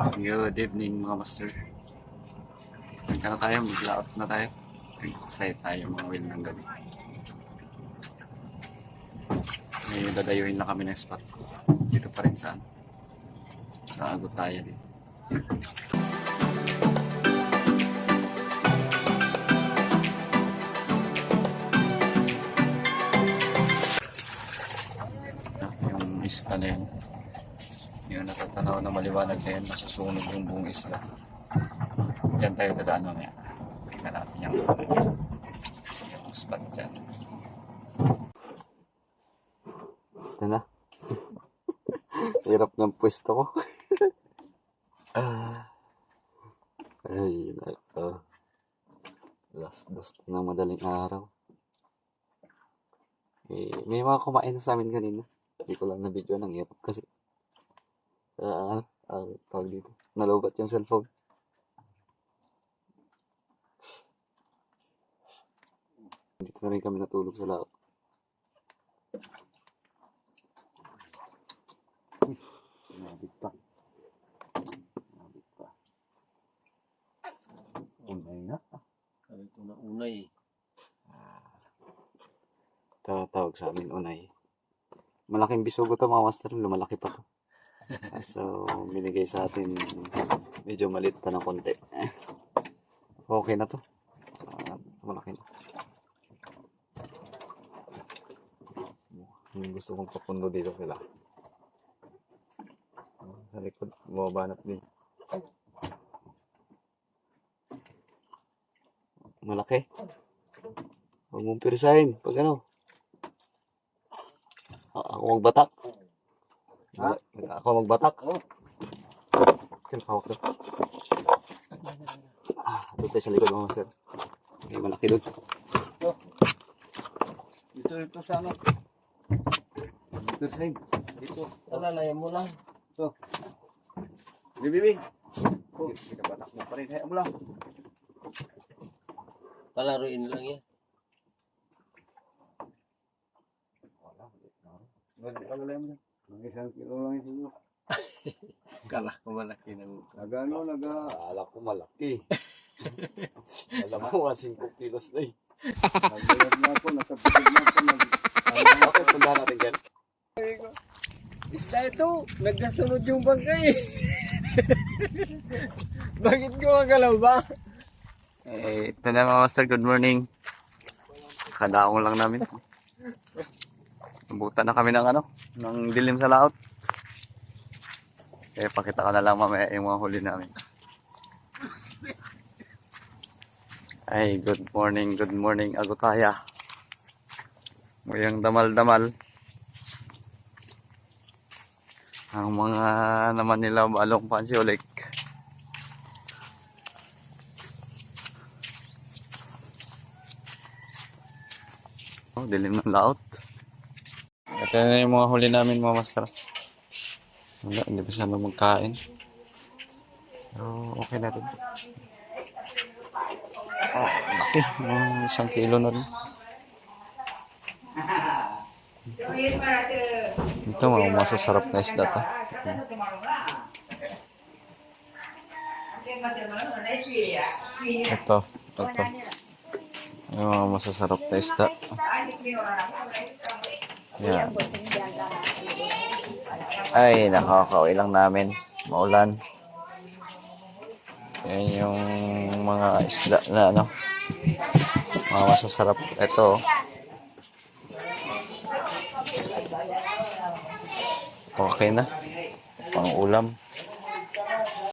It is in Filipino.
Good evening mga master. Nagka na tayo, mag-layout na tayo. Try tayo mga wheel ng gabi. May dadayuhin na kami ng spot. Dito pa rin saan. Sa Agutaya din. Yung isla na yun. Yung natatanaw na maliwanag na yun, masusunog yung buong isla. Diyan tayo dadaan mamaya. Tingnan natin yung, yung spot dyan. Ito na. Hirap ng pwesto ko. Ay, nako. Last dos na ng madaling araw. Eh, may mga kumain sa amin kanina. Hindi ko lang na video ng hirap kasi ah, ah, tawag dito. Nalobat yung cellphone. Dito na rin kami natulog sa laot. Nabit pa. Nabit pa. Unay nga. Sabi ko na unay. Tatawag sa amin unay. Malaking bisugo to mga master. Lumalaki pa to. So, binigay sa atin medyo malit pa ng konti. Okay na to. Ah, malaki na. Yung gusto kong papundo dito sila. Ah, Sa likod, bumabanat din. Malaki. Huwag mong pirsahin. Pag ano. A- Ako magbatak. Ha? Ako magbatak. Kaya hawak doon. Ah, doon tayo sa likod mga master. May malaki doon. Dito rito sa ano. Pirsahin. Dito. Alalayan mo lang. Bibi. Oh, batak mo pa rin. Hayaan mo lang. Palaruin lang yan. Wala. Wala. Wala mo lang. Mga isang kilo lang ito. Kala ko malaki ng... Nagano, naga, Akala ko malaki. Alam mo, 5 kilos na eh. nagbayad na ako, nakatipid na ako, nag, ano, Okay, punta natin dyan. Isda ito! Nagkasunod yung bangkay! Bakit gumagalaw ba? Eh, ito na mga master, good morning. Kadaong lang namin. Nabutan na kami ng ano, ng dilim sa laot. Eh, pakita ko na lang mamaya yung mga huli namin. Ay, good morning, good morning, Agutaya. Ngayong damal-damal. Ang mga naman nila balong pansiulik. Oh, dilim ng laot. Ito na yung mga huli namin mga master. Wala, hindi pa siya magkain. Pero okay na rin. Ah, laki. Mga isang kilo na rin. Ito mga masasarap na isda to. Ito, ito. Yung mga masasarap na isda. Yan. Ay, nakakauwi lang namin. Maulan. Yan yung mga isda na ano. Mga masasarap. Ito. Okay na. Pang ulam.